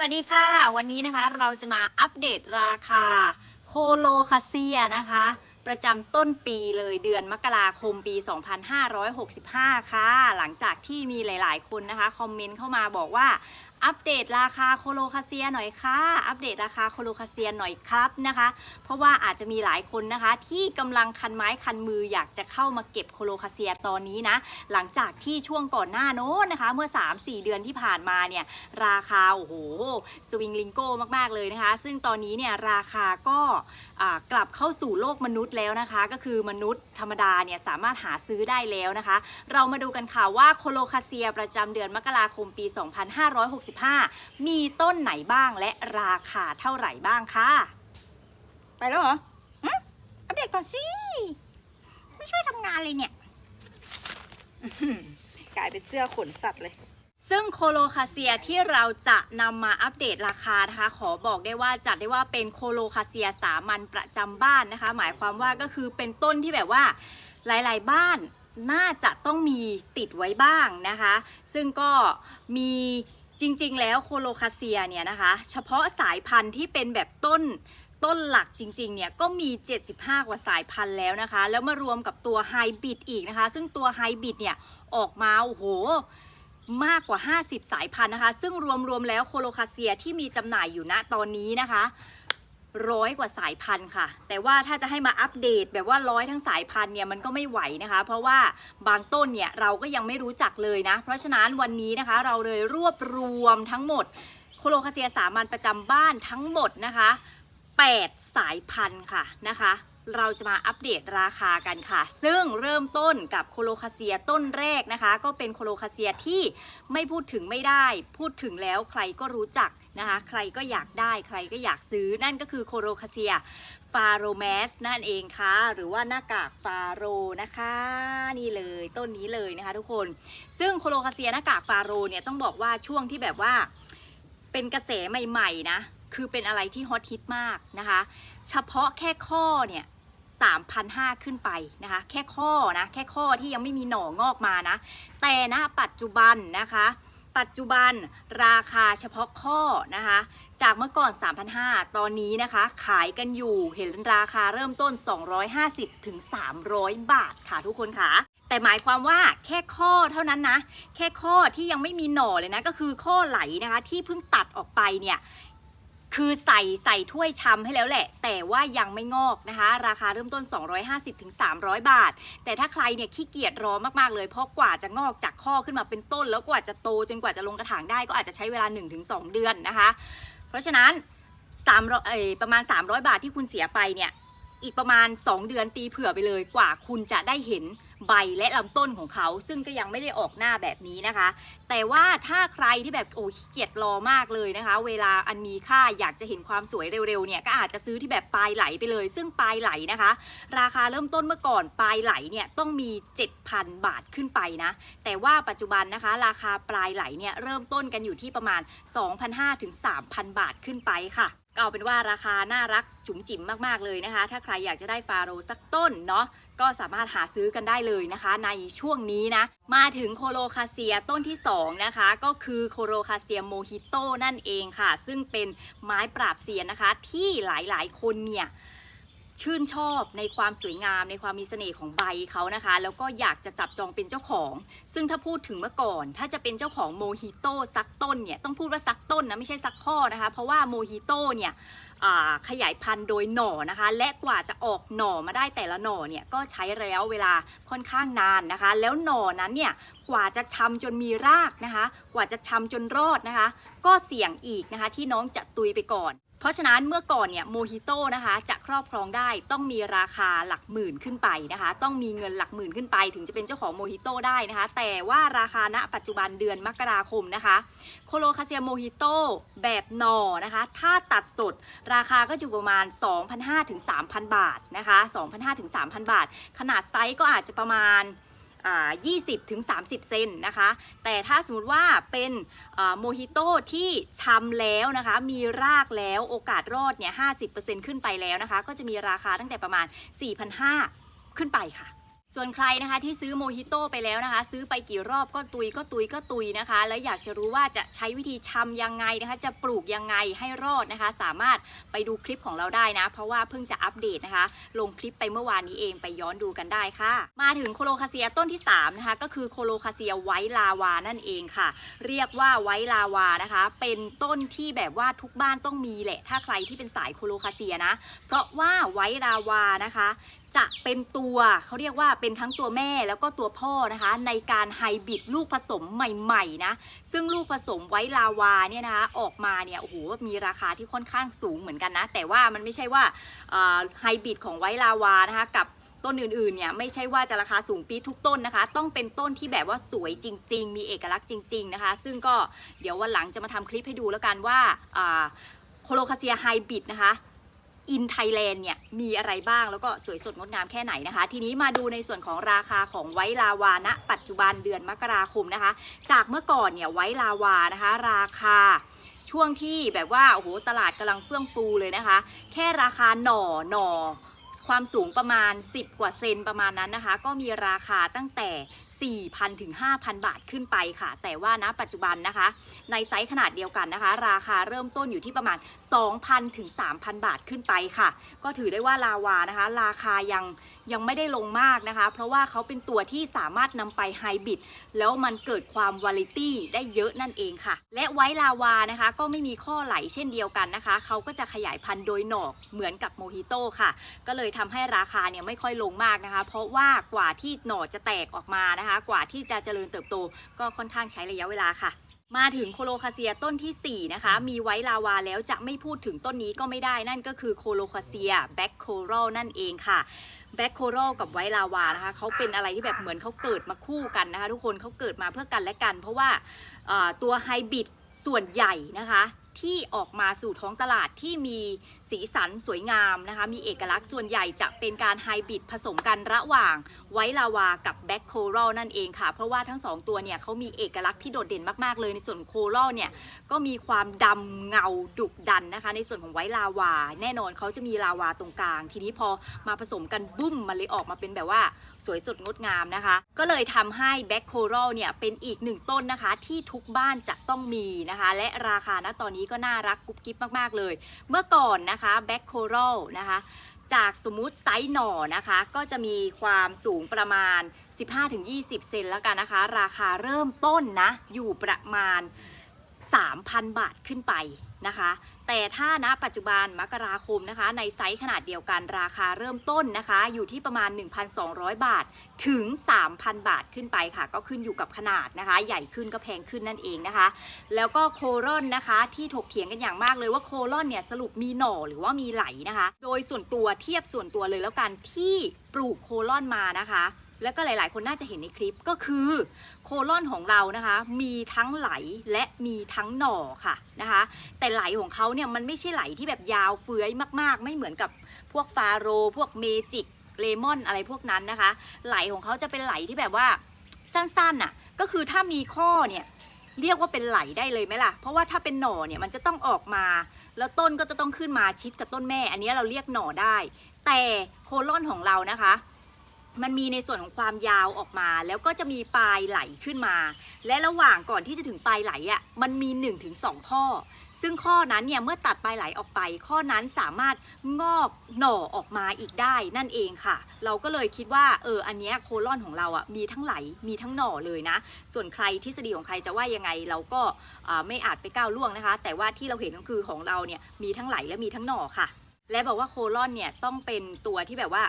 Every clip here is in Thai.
สวัสดีค่ะ วันนี้นะคะเราจะมาอัปเดตราคาโคโลคาเซียนะคะ ประจำต้นปีเลยเดือนมกราคมปี 2565 ค่ะ หลังจากที่มีหลาย ๆ คนนะคะ คอมเมนต์เข้ามาบอกว่า อัปเดตราคาโคโลคาเซียหน่อยค่ะ อัปเดตราคาโคโลคาเซียหน่อยครับนะคะ เพราะว่าอาจจะมีหลายคนนะคะ ที่กำลังคันไม้คันมืออยากจะเข้ามาเก็บโคโลคาเซียตอนนี้นะ หลังจากที่ช่วงก่อนหน้าโน้นนะคะ เมื่อ 3-4 เดือนที่ผ่านมาเนี่ย ราคาโอ้โหสวิงลิงโก้มากๆเลยนะคะ ซึ่งตอนนี้เนี่ยราคาก็กลับเข้าสู่โลกมนุษย์แล้วนะคะ ก็คือมนุษย์ธรรมดาเนี่ยสามารถหาซื้อได้แล้วนะคะ เรามาดูกันค่ะว่าโคโลคาเซียประจำเดือนมกราคมปี2565 มีต้นไหนบ้างและราคาเท่าไหร่บ้างค่ะไปแล้วเหรอหึอัปเดตก่อนสิ ไม่ช่วยทำงานเลยเนี่ย กลายเป็นเสื้อขนสัตว์เลยซึ่งโคโลคาเซียที่เราจะนำมาอัปเดตราคานะคะ ขอบอกได้ว่าจัดได้ว่าเป็นโคโลคาเซียสามัญประจำบ้านนะคะ หมายความว่าก็คือเป็นต้นที่แบบว่าหลาย ๆ บ้านน่าจะต้องมีติดไว้บ้างนะคะ ซึ่งก็มี จริงๆ แล้วโคโลคาเซียเนี่ยนะคะ เฉพาะสายพันธุ์ที่เป็นแบบต้นต้นหลักจริงๆ เนี่ยก็มี 75 กว่าสายพันธุ์แล้วนะคะ แล้วมารวมกับตัวไฮบริดอีกนะคะ ซึ่งตัวไฮบริดเนี่ยออกมาโอ้โหมากกว่า 50 สายพันธุ์นะคะ ซึ่งรวมๆแล้วโคโลคาเซียที่มีจำหน่ายอยู่ณตอนนี้นะคะ ร้อยกว่าสายพันธุ์ค่ะ แต่ว่าถ้าจะให้มาอัปเดตแบบว่าร้อยทั้งสายพันธุ์เนี่ยมันก็ไม่ไหวนะคะ เพราะว่าบางต้นเนี่ยเราก็ยังไม่รู้จักเลยนะ เพราะฉะนั้นวันนี้นะคะเราเลยรวบรวมทั้งหมดโคโลคาเซียสามัญประจำบ้านทั้งหมดนะคะ 8 สายพันธุ์ค่ะนะคะเราจะมาอัปเดตราคากันค่ะ ซึ่งเริ่มต้นกับโคโลคาเซียต้นแรกนะคะ ก็เป็นโคโลคาเซียที่ไม่พูดถึงไม่ได้ พูดถึงแล้วใครก็รู้จัก นะคะ ใครก็อยากได้ใครก็อยากซื้อนั่นก็คือโคโลคาเซียฟาโรแมสนั่นเองค่ะ หรือว่าหน้ากากฟาโรนะคะ นี่เลยต้นนี้เลยนะคะทุกคน ซึ่งโคโลคาเซียหน้ากากฟาโรเนี่ยต้องบอกว่าช่วงที่แบบว่าเป็นกระแสใหม่ๆนะคือเป็นอะไรที่ฮอตฮิตมากนะคะ เฉพาะแค่ข้อเนี่ย3,500ขึ้นไปนะคะ แค่ข้อนะ แค่ข้อที่ยังไม่มีหน่องอกมานะ แต่นะปัจจุบันนะคะ ปัจจุบันราคาเฉพาะข้อนะคะ จากเมื่อก่อน 3,500 ตอนนี้นะคะ ขายกันอยู่เห็นราคาเริ่มต้น 250ถึง300 บาทค่ะทุกคนค่ะ แต่หมายความว่าแค่ข้อเท่านั้นนะ แค่ข้อที่ยังไม่มีหน่อเลยนะ ก็คือข้อไหลนะคะ ที่เพิ่งตัดออกไปเนี่ย คือใส่ใส่ถ้วยชำให้แล้วแหละ แต่ว่ายังไม่งอกนะคะ ราคาเริ่มต้น 250ถึง300 บาท แต่ถ้าใครเนี่ยขี้เกียจรอมากๆเลย เพราะกว่าจะงอกจากข้อขึ้นมาเป็นต้น แล้วกว่าจะโตจนกว่าจะลงกระถางได้ก็อาจจะใช้เวลา 1-2 เดือนนะคะ เพราะฉะนั้น300เอ่อประมาณ 300 บาทที่คุณเสียไปเนี่ยอีกประมาณ 2 เดือนตีเผื่อไปเลยกว่าคุณจะได้เห็น ใบและลำต้นของเขา ซึ่งก็ยังไม่ได้ออกหน้าแบบนี้นะคะ แต่ว่าถ้าใครที่แบบโอ้ขี้เกียจรอมากเลยนะคะ เวลาอันมีค่าอยากจะเห็นความสวยเร็วๆเนี่ยก็อาจจะซื้อที่แบบปลายไหลไปเลย ซึ่งปลายไหลนะคะ ราคาเริ่มต้นเมื่อก่อนปลายไหลเนี่ยต้องมี 7,000 บาทขึ้นไปนะ แต่ว่าปัจจุบันนะคะ ราคาปลายไหลเนี่ยเริ่มต้นกันอยู่ที่ประมาณ 2,500ถึง3,000 บาทขึ้นไปค่ะ ก็เอาเป็นว่าราคาน่ารักจุ๋มจิ๋มมากๆเลยนะคะ ถ้าใครอยากจะได้ฟาโรสักต้นเนาะก็สามารถหาซื้อกันได้เลยนะคะ ในช่วงนี้นะ มาถึงโคโลคาเซียต้นที่ 2 นะคะ ก็คือโคโลคาเซียโมฮิโตนั่นเองค่ะ ซึ่งเป็นไม้ปราบเซียนนะคะ ที่หลายๆ คนเนี่ย ชื่นชอบในความสวยงามในความมีเสน่ห์ของใบเขานะคะ แล้วก็อยากจะจับจองเป็นเจ้าของ ซึ่งถ้าพูดถึงเมื่อก่อน ถ้าจะเป็นเจ้าของโมฮิโต้ซักต้นเนี่ยต้องพูดว่าซักต้นนะไม่ใช่ซักข้อนะคะ เพราะว่าโมฮิโต้เนี่ยขยายพันธุ์โดยหน่อนะคะ และกว่าจะออกหน่อมาได้แต่ละหน่อเนี่ยก็ใช้ระยะเวลาค่อนข้างนานนะคะ แล้วหน่อนั้นเนี่ยกว่าจะชำจนมีรากนะคะ กว่าจะชำจนรอดนะคะ ก็เสี่ยงอีกนะคะที่น้องจะตุยไปก่อน เพราะฉะนั้นเมื่อก่อนเนี่ยโมฮิโต้นะคะจะครอบครองได้ต้องมีราคาหลักหมื่นขึ้นไปนะคะ ต้องมีเงินหลักหมื่นขึ้นไป ถึงจะเป็นเจ้าของโมฮิโต้ได้นะคะ แต่ว่าราคาณปัจจุบันเดือนมกราคมนะคะโคโลคาเซียโมฮิโต้แบบหนอนะคะ ถ้าตัดสดราคาก็อยู่ประมาณ 2,500ถึง3,000 บาทนะคะ2,500ถึง3,000 บาท ขนาดไซส์ก็อาจจะประมาณ 20ถึง30 เซนนะคะ แต่ถ้าสมมติว่าเป็นโมฮิโต้ที่ชำแล้วนะคะ มีรากแล้วโอกาสรอดเนี่ย50%ขึ้นไปแล้วนะคะ ก็จะมีราคาตั้งแต่ประมาณ 4,500 ขึ้นไปค่ะ ส่วนใครนะคะที่ซื้อโมฮิโต้ไปแล้วนะคะ ซื้อไปกี่รอบก็ตุยก็ตุยก็ตุยนะคะ แล้วอยากจะรู้ว่าจะใช้วิธีชำยังไงนะคะ จะปลูกยังไงให้รอดนะคะ สามารถไปดูคลิปของเราได้นะ เพราะว่าเพิ่งจะอัปเดตนะคะ ลงคลิปไปเมื่อวานนี้เองไปย้อนดูกันได้ค่ะ มาถึงโคโลคาเซียต้นที่3นะคะก็คือโคโลคาเซียไวท์ลาวานั่นเองค่ะ เรียกว่าไวท์ลาวานะคะ เป็นต้นที่แบบว่าทุกบ้านต้องมีแหละ ถ้าใครที่เป็นสายโคโลคาเซียนะ เพราะว่าไวท์ลาวานะคะ จะเป็นตัวเขาเรียกว่าเป็นทั้งตัวแม่แล้วก็ตัวพ่อนะคะ ในการไฮบริดลูกผสมใหม่ๆนะซึ่งลูกผสมไว้ลาวาเนี่ยนะคะออกมาเนี่ยโอ้โหมีราคาที่ค่อนข้างสูงเหมือนกันนะ แต่ว่ามันไม่ใช่ว่าไฮบริดของไว้ลาวานะคะกับต้นอื่นๆเนี่ยไม่ใช่ว่าจะราคาสูงปีทุกต้นนะคะ ต้องเป็นต้นที่แบบว่าสวยจริง ๆ มีเอกลักษณ์จริง ๆนะคะ ซึ่งก็เดี๋ยววันหลังจะมาทำคลิปให้ดูแล้วกันว่าโคโลคาเซียไฮบริดนะคะ อินไทยแลนด์เนี่ยมีอะไรบ้างแล้วก็สวยสดงดงามแค่ไหนนะคะ ทีนี้มาดูในส่วนของราคาของไวลาวาณปัจจุบันเดือนมกราคมนะคะ จากเมื่อก่อนเนี่ยไวลาวานะคะ ราคาช่วงที่แบบว่าโอ้โหตลาดกำลังเฟื่องฟูเลยนะคะ แค่ราคาหน่อหน่อความสูงประมาณ 10 กว่าเซนประมาณนั้นนะคะ ก็มีราคาตั้งแต่ 4,000ถึง5,000 บาทขึ้นไปค่ะ แต่ว่าณปัจจุบันนะคะ ในไซส์ขนาดเดียวกันนะคะ ราคาเริ่มต้นอยู่ที่ประมาณ 2,000ถึง3,000 บาทขึ้นไปค่ะ ก็ถือได้ว่าลาวานะคะ ราคายังยังไม่ได้ลงมากนะคะ เพราะว่าเขาเป็นตัวที่สามารถนำไปไฮบริดแล้วมันเกิดความวาลิตี้ได้เยอะนั่นเองค่ะ และไว้ลาวานะคะ ก็ไม่มีข้อไหลเช่นเดียวกันนะคะ เขาก็จะขยายพันธุ์โดยหนอกเหมือนกับโมฮิโต้ค่ะ ก็เลยทำให้ราคาเนี่ยไม่ค่อยลงมากนะคะ เพราะว่ากว่าที่หน่อจะแตกออกมานะคะกว่าที่จะเจริญเติบโตก็ค่อนข้างใช้ระยะเวลาค่ะ มาถึงโคโลคาเซียต้นทีสี่ 4 นะคะ มีไว้ลาวาแล้วจะไม่พูดถึงต้นนี้ก็ไม่ได้นั่นก็คือโคโลคาเซียแบ็คโครลนั่นเองค่ะแบ็คโครลกับไว้ลาวานะคะเขาเป็นอะไรที่แบบเหมือนเขาเกิดมาคู่กันนะคะทุกคนเขาเกิดมาเพื่อกันและกัน เพราะว่าตัวไฮบริดส่วนใหญ่นะคะ ที่ออกมาสู่ท้องตลาดที่มี สีสันสวยงามนะคะ มีเอกลักษณ์ส่วนใหญ่จะเป็นการไฮบริดผสมกันระหว่างไวท์ลาวากับแบ็คโครลนั่นเองค่ะ เพราะว่าทั้งสองตัวเนี่ยเขามีเอกลักษณ์ที่โดดเด่นมาก ๆ เลยในส่วนโครลเนี่ย ก็มีความดำเงาดุกดันนะคะ ในส่วนของไวท์ลาวา แน่นอนเขาจะมีลาวาตรงกลาง ทีนี้พอมาผสมกันบุ้มมันเลยออกมาเป็นแบบว่าสวยสดงดงามนะคะ ก็เลยทำให้แบ็คโครลเนี่ยเป็นอีกหนึ่งต้นนะคะ ที่ทุกบ้านจะต้องมีนะคะ และราคาณตอนนี้ก็น่ารักกุ๊บกิ๊บมากๆเลย เมื่อก่อนนะคะแบ็คโครลนะคะจากสมมุติไซส์หน่อนะคะ ก็จะมีความสูงประมาณ 15-20 เซนแล้วกันนะคะ ราคาเริ่มต้นนะ อยู่ประมาณ 3,000 บาทขึ้นไปนะคะ แต่ถ้าณปัจจุบันมกราคมนะคะ ในไซส์ขนาดเดียวกันราคาเริ่มต้นนะคะ อยู่ที่ประมาณ 1,200 บาทถึง 3,000 บาทขึ้นไปค่ะ ก็ขึ้นอยู่กับขนาดนะคะ ใหญ่ขึ้นก็แพงขึ้นนั่นเองนะคะ แล้วก็โครอนนะคะที่ถกเถียงกันอย่างมากเลยว่าโครอนเนี่ยสรุปมีหน่อหรือว่ามีไหลนะคะ โดยส่วนตัวเทียบส่วนตัวเลยแล้วกันที่ปลูกโครอนมานะคะ แล้วก็หลาย ๆ คนน่าจะเห็นในคลิปก็คือโคลอนของเรานะคะ มีทั้งไหลและมีทั้งหน่อค่ะนะคะ แต่ไหลของเขาเนี่ยมันไม่ใช่ไหลที่แบบยาวเฟื้อยมาก ๆ ไม่เหมือนกับพวกฟาโร พวกเมจิกเลมอนอะไรพวกนั้นนะคะ ไหลของเขาจะเป็นไหลที่แบบว่าสั้นๆน่ะก็คือถ้ามีข้อเนี่ยเรียกว่าเป็นไหลได้เลยไหมล่ะ เพราะว่าถ้าเป็นหน่อเนี่ยมันจะต้องออกมา แล้วต้นก็จะต้องขึ้นมาชิดกับต้นแม่ อันนี้เราเรียกหน่อได้ แต่โคลอนของเรานะคะ มันมีในส่วนของความยาวออกมา แล้วก็จะมีปลายไหลขึ้นมา และระหว่างก่อนที่จะถึงปลายไหลอะมันมี 1-2 ข้อ ซึ่งข้อนั้นเนี่ยเมื่อตัดปลายไหลออกไป ข้อนั้นสามารถงอกหน่อออกมาอีกได้นั่นเองค่ะ เราก็เลยคิดว่าเอออันเนี้ยโคลอนของเราอะมีทั้งไหลมีทั้งหน่อเลยนะ ส่วนใครทฤษฎีของใครจะว่ายังไงเราก็ไม่อาจไปก้าวล่วงนะคะ แต่ว่าที่เราเห็นก็คือของเราเนี่ยมีทั้งไหลและมีทั้งหน่อค่ะ และบอกว่าโคลอนเนี่ยต้องเป็นตัวที่แบบว่า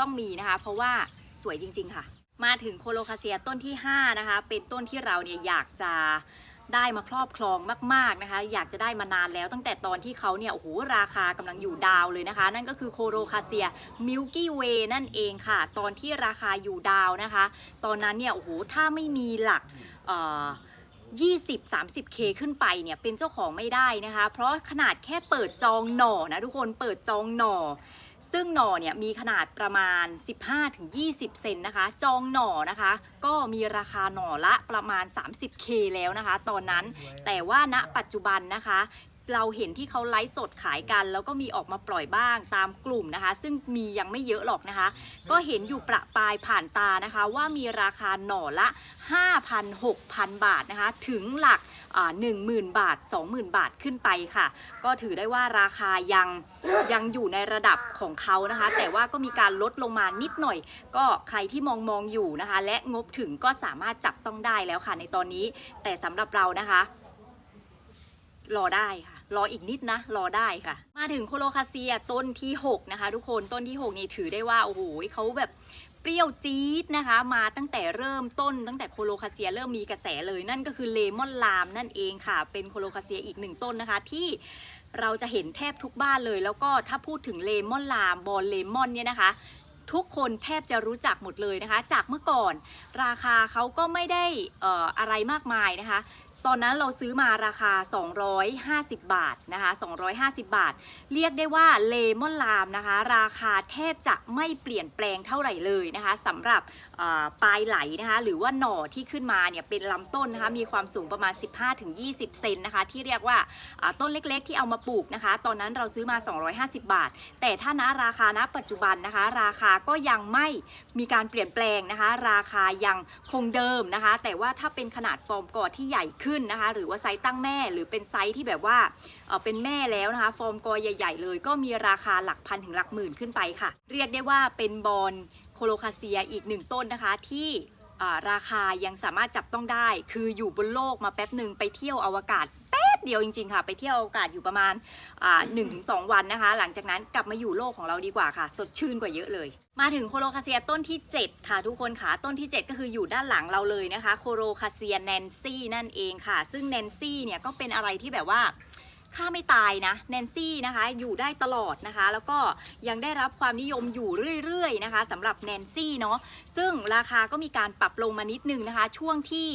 ต้องมีนะคะ เพราะว่าสวยจริง ๆ ค่ะ มาถึงโคโลคาเซียต้นที่ 5 นะคะ เป็นต้นที่เราเนี่ยอยากจะได้มาครอบครองมาก ๆนะคะ อยากจะได้มานานแล้วตั้งแต่ตอนที่เขาเนี่ยโอ้โหราคากำลังอยู่ดาวเลยนะคะ นั่นก็คือโคโลคาเซียมิลกี้เวนั่นเองค่ะ ตอนที่ราคาอยู่ดาวนะคะ ตอนนั้นเนี่ยโอ้โหถ้าไม่มีหลักเอ่อ 20-30K ขึ้นไปเนี่ยเป็นเจ้าของไม่ได้นะคะ เพราะขนาดแค่เปิดจองหน่อนะทุกคนเปิดจองหน่อ ซึ่งหน่อเนี่ยมีขนาดประมาณ 15-20 เซนนะคะ จองหน่อนะคะ ก็มีราคาหน่อละประมาณ 30K แล้วนะคะ ตอนนั้นแต่ว่าณปัจจุบันนะคะ เราเห็นที่เขาไลฟ์สดขายกัน แล้วก็มีออกมาปล่อยบ้างตามกลุ่มนะคะ ซึ่งมียังไม่เยอะหรอกนะคะ ก็เห็นอยู่ประปรายผ่านตานะคะ ว่ามีราคาหน่อละ 5,000 6,000 บาทนะคะ ถึงหลักหนึ่งหมื่นบาท 20,000 บาทขึ้นไปค่ะ ก็ถือได้ว่าราคายังยังอยู่ในระดับของเขานะคะ แต่ว่าก็มีการลดลงมานิดหน่อย ก็ใครที่มองมองอยู่นะคะ และงบถึงก็สามารถจับต้องได้แล้วค่ะในตอนนี้ แต่สำหรับเรานะคะ รอได้ค่ะ รออีกนิดนะ รอได้ค่ะ มาถึงโคโลคาเซียต้นที่ 6 นะคะ ทุกคนต้นที่ 6 นี่ถือได้ว่า โอ้โหเขาแบบเปรี้ยวจี๊ดนะคะ มาตั้งแต่เริ่มต้นตั้งแต่โคโลคาเซียเริ่มมีกระแสเลยนั่นก็คือเลมอนลามนั่นเองค่ะ เป็นโคโลคาเซียอีกหนึ่งต้นนะคะ ที่เราจะเห็นแทบทุกบ้านเลย แล้วก็ถ้าพูดถึงเลมอนลามบอลเลมอนเนี่ยนะคะ ทุกคนแทบจะรู้จักหมดเลยนะคะ จากเมื่อก่อน ราคาเขาก็ไม่ได้อออะไรมากมายนะคะ ตอนนั้นเราซื้อมาราคา 250 บาทนะคะ 250 บาท เรียกได้ว่าเลมอนลามนะคะ ราคาแทบจะไม่เปลี่ยนแปลงเท่าไหร่เลยนะคะสำหรับปลายไหลนะคะ หรือว่าหน่อที่ขึ้นมาเนี่ยเป็นลำต้นนะคะ มีความสูงประมาณ 15-20 เซนนะคะ ที่เรียกว่าต้นเล็กๆ ที่เอามาปลูกนะคะ ตอนนั้นเราซื้อมา 250 บาท แต่ถ้านะราคาณปัจจุบันนะคะ ราคาก็ยังไม่มีการเปลี่ยนแปลงนะคะ ราคายังคงเดิมนะคะ แต่ว่าถ้าเป็นขนาดฟอร์มกอที่ใหญ่ขึ้นนะคะ หรือว่าไซส์ตั้งแม่หรือเป็นไซส์ที่แบบว่าเป็นแม่แล้วนะคะ ฟอร์มกอใหญ่ ๆ เลยก็มีราคาหลักพันถึงหลักหมื่นขึ้นไปค่ะ เรียกได้ว่าเป็นบอลโคโลคาเซียอีกหนึ่งต้นนะคะที่ราคายังสามารถจับต้องได้ คืออยู่บนโลกมาแป๊บหนึ่งไปเที่ยวอวกาศแป๊บเดียวจริงๆค่ะ ไปเที่ยวอวกาศอยู่ประมาณอ่าหนึ่งถึงสองวันนะคะ หลังจากนั้นกลับมาอยู่โลกของเราดีกว่าค่ะ สดชื่นกว่าเยอะเลย มาถึงโคโลคาเซียต้นที่ 7 ค่ะ ทุกคนค่ะ ต้นที่ 7 ก็คืออยู่ด้านหลังเราเลยนะคะ โคโลคาเซียแนนซี่นั่นเองค่ะ ซึ่งแนนซี่เนี่ยก็เป็นอะไรที่แบบว่าค่าไม่ตายนะแนนซี่นะคะอยู่ได้ตลอดนะคะ แล้วก็ยังได้รับความนิยมอยู่เรื่อยๆนะคะสำหรับแนนซี่เนาะซึ่งราคาก็มีการปรับลงมานิดนึงนะคะ ช่วงที่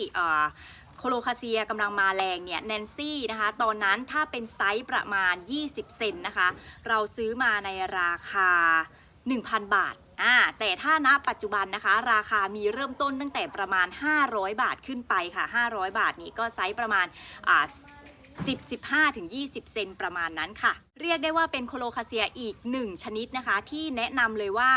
โคโลคาเซียกำลังมาแรงเนี่ยแนนซี่นะคะ ตอนนั้นถ้าเป็นไซส์ประมาณ 20 เซนนะคะ เราซื้อมาในราคา 1,000 บาท อ่าแต่ถ้าณปัจจุบันนะคะ ราคามีเริ่มต้นตั้งแต่ประมาณ 500 บาทขึ้นไปค่ะ 500 บาทนี้ก็ไซส์ประมาณอ่า10 15ถึง20 เซนประมาณนั้นค่ะ เรียกได้ว่าเป็นโคโลคาเซียอีกหนึ่งชนิดนะคะ ที่แนะนำเลยว่า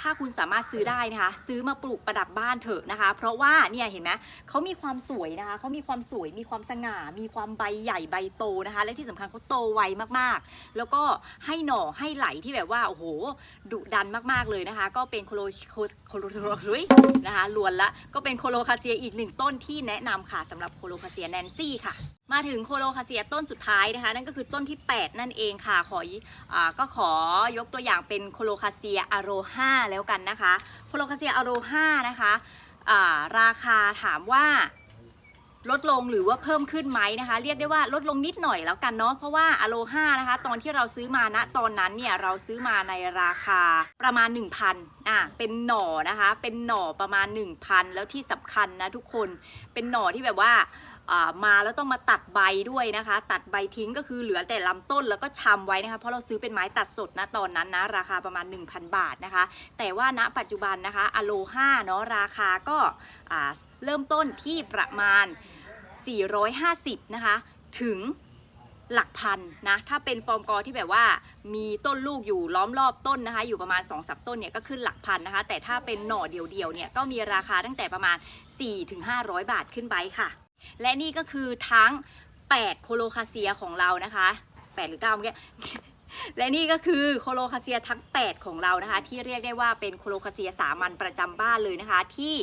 ถ้าคุณสามารถซื้อได้นะคะ ซื้อมาปลูกประดับบ้านเถอะนะคะ เพราะว่าเนี่ยเห็นไหมเขามีความสวยนะคะเขามีความสวยมีความสง่า มีความใบใหญ่ใบโตนะคะ และที่สำคัญเขาโตไวมากๆ แล้วก็ให้หน่อให้ไหลที่แบบว่าโอ้โหดุดันมากๆเลยนะคะ ก็เป็นโคโลโคโคโลโคโลนะคะลวนละก็เป็นโคโลคาเซียอีกหนึ่งต้นที่แนะนำค่ะสำหรับโคโลคาเซียแนนซี่ค่ะ มาถึงโคโลคาเซียต้นสุดท้ายนะคะ นั่นก็คือต้นที่ 8 นั่นเองค่ะขออก็ขอยกตัวอย่างเป็นโคโลคาเซียอโรฮาแล้วกันนะคะโคโลคาเซียอโรฮานะคะราคาถามว่าลดลงหรือว่าเพิ่มขึ้นไหมนะคะ เรียกได้ว่าลดลงนิดหน่อยแล้วกันเนาะเพราะว่าอโลฮานะคะตอนที่เราซื้อมาณตอนนั้นเนี่ยเราซื้อมาในราคาประมาณ 1,000อะเป็นหน่อนะคะเป็นหน่อประมาณ 1,000 แล้วที่สำคัญนะทุกคนเป็นหน่อที่แบบว่า มาแล้วต้องมาตัดใบด้วยนะคะ ตัดใบทิ้งก็คือเหลือแต่ลำต้นแล้วก็ชำไว้นะคะ เพราะเราซื้อเป็นไม้ตัดสดนะตอนนั้นนะราคาประมาณ 1,000 บาทนะคะ แต่ว่าณปัจจุบันนะคะอโลฮาเนาะราคาก็เริ่มต้นที่ประมาณ 450 นะคะ ถึงหลักพันนะถ้าเป็นฟอร์มกอที่แบบว่ามีต้นลูกอยู่ล้อมรอบต้นนะคะ อยู่ประมาณ2อสต้นเนี่ยก็ขึ้นหลักพันนะคะ แต่ถ้าเป็นหน่อเดียวๆเนี่ยก็มีราคาตั้งแต่ประมาณ 4-500 บาทขึ้นไปค่ะ และนี่ก็คือทั้ง 8 โคโลคาเซียของเรานะคะ 8 หรือ9เมื่อกี้และนี่ก็คือโคโลคาเซียทั้ง 8 ของเรานะคะ ที่เรียกได้ว่าเป็นโคโลคาเซียสามัญประจำบ้านเลยนะคะ ที่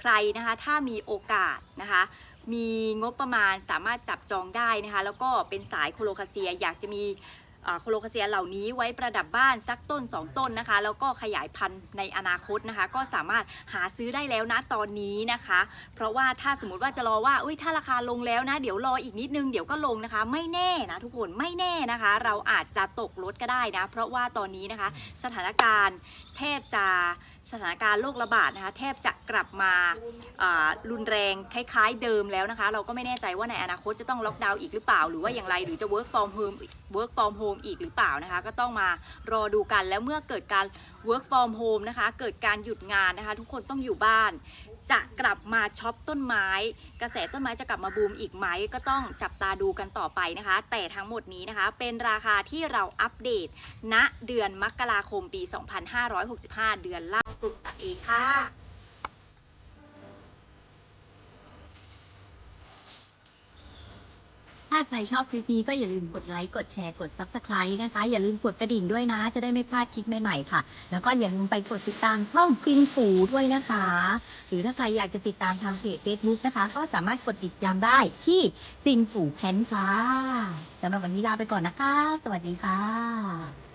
ใครนะคะถ้ามีโอกาสนะคะ มีงบประมาณสามารถจับจองได้นะคะ แล้วก็เป็นสายโคโลคาเซียอยากจะมี โคโลคาเซียเหล่านี้ไว้ประดับบ้านสักต้น 2 ต้นนะคะ แล้วก็ขยายพันธุ์ในอนาคตนะคะ ก็สามารถหาซื้อได้แล้วนะตอนนี้นะคะ เพราะว่าถ้าสมมติว่าจะรอว่าอุ้ยถ้าราคาลงแล้วนะ เดี๋ยวรออีกนิดนึงเดี๋ยวก็ลงนะคะ ไม่แน่นะทุกคนไม่แน่นะคะ เราอาจจะตกรถก็ได้นะ เพราะว่าตอนนี้นะคะ สถานการณ์แทบจะ สถานการณ์โรคระบาดนะคะแทบจะกลับมารุนแรงคล้ายๆเดิมแล้วนะคะ เราก็ไม่แน่ใจว่าในอนาคตจะต้องล็อกดาวน์อีกหรือเปล่า หรือว่าอย่างไรหรือจะ work from home work from home อีกหรือเปล่านะคะ ก็ต้องมารอดูกันแล้วเมื่อเกิดการ work from home นะคะ เกิดการหยุดงานนะคะ ทุกคนต้องอยู่บ้าน จะกลับมาช็อปต้นไม้ กระแสต้นไม้จะกลับมาบูมอีกไหมก็ต้องจับตาดูกันต่อไปนะคะ แต่ทั้งหมดนี้นะคะ เป็นราคาที่เราอัปเดต ณเดือนมกราคมปี 2565 เดือนล่าสุดนั่นเองค่ะ ถ้าใครชอบคลิปนี้ก็อย่าลืมกดไลค์ กดแชร์ กด Subscribe นะคะ อย่าลืมกดกระดิ่งด้วยนะ จะได้ไม่พลาดคลิปใหม่ๆค่ะ แล้วก็อย่าลืมไปกดติดตามช่องฟินฟูด้วยนะคะ หรือถ้าใครอยากจะติดตามทางเพจ Facebook นะคะ ก็สามารถกดติดตามได้ที่ฟินฟูแพนค่ะสำหรับวันนี้ลาไปก่อนนะคะ สวัสดีค่ะ